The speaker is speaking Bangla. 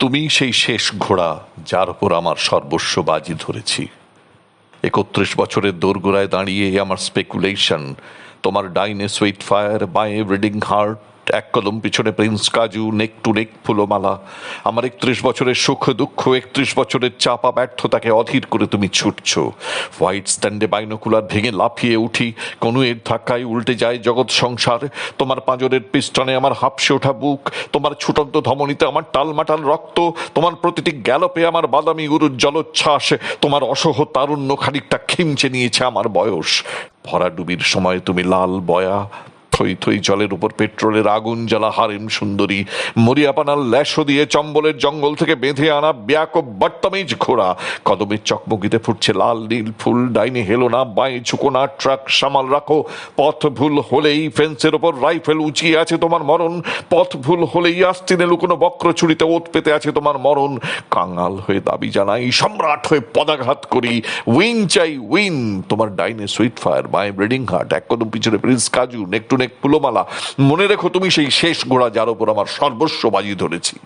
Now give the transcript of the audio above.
তুমি সেই শেষ ঘোড়া যার উপর আমার সর্বস্ব বাজি ধরেছি। একত্রিশ বছরের দোরগোড়ায় দাঁড়িয়ে আমার স্পেকুলেশন তোমার ডাইনে sweet fire by reading heart এক কদম পিছনে প্রিন্স কাজু, নেক টু নেক ফুলমালা। আমার একত্রিশ বছরের সুখ, দুঃখ, একত্রিশ বছরের চাপা ব্যর্থতাকে অধীর করে তুমি ছুটছ। হোয়াইট স্ট্যান্ডে বাইনোকুলার ভেঙে লাফিয়ে উঠি কোনো এর ধাক্কায় উল্টে যায় জগৎ সংসার। তোমার পাঁজরের পিস্টনে আমার হাঁপসে ওঠা বুক, তোমার ছুটন্ত ধমনীতে আমার টালমাটাল রক্ত, তোমার প্রতিটি গ্যালপে আমার বাদামি গরুর জলোচ্ছ্বাস, তোমার অসহ তারুণ্য খানিকটা খিমচে নিয়েছে আমার বয়স। ভরাডুবির সময় তুমি লাল বয়া থই থই জলের উপর পেট্রোলের আগুন জ্বালা হারেম সুন্দরী। মরিয়াপানার ল্যাশো দিয়ে চম্বলের জঙ্গল থেকে বেঁধে আনা ব্যাক বট্টমেজ ঘোড়া। কদমের চকমকিতে ফুটছে লাল, নীল ফুল, ডাইনে হেলো না, বাঁয়ে ঝুঁকো না, ট্রাক সামাল রাখো। পথ ভুল হলেই ফেন্সের ওপর রাইফেল উঁচিয়ে আছে তোমার মরণ। পথ ভুল হলেই আস্তিনে লুকোনো বক্র ছুরিতে ওত পেতে আছে তোমার মরণ। কাঙাল হয়ে দাবি জানাই, সম্রাট হয়ে পদাঘাত করি। উইং চাই, উইন। তোমার ডাইনে sweet fire by breeding heart, এক কদম পিছনে প্রিন্স কাজু নেক টু নেক পুলোমালা মনে রেখো তুমি সেই শেষ গোড়া যার উপর আমার সর্বস্ব বাজি ধরেছি।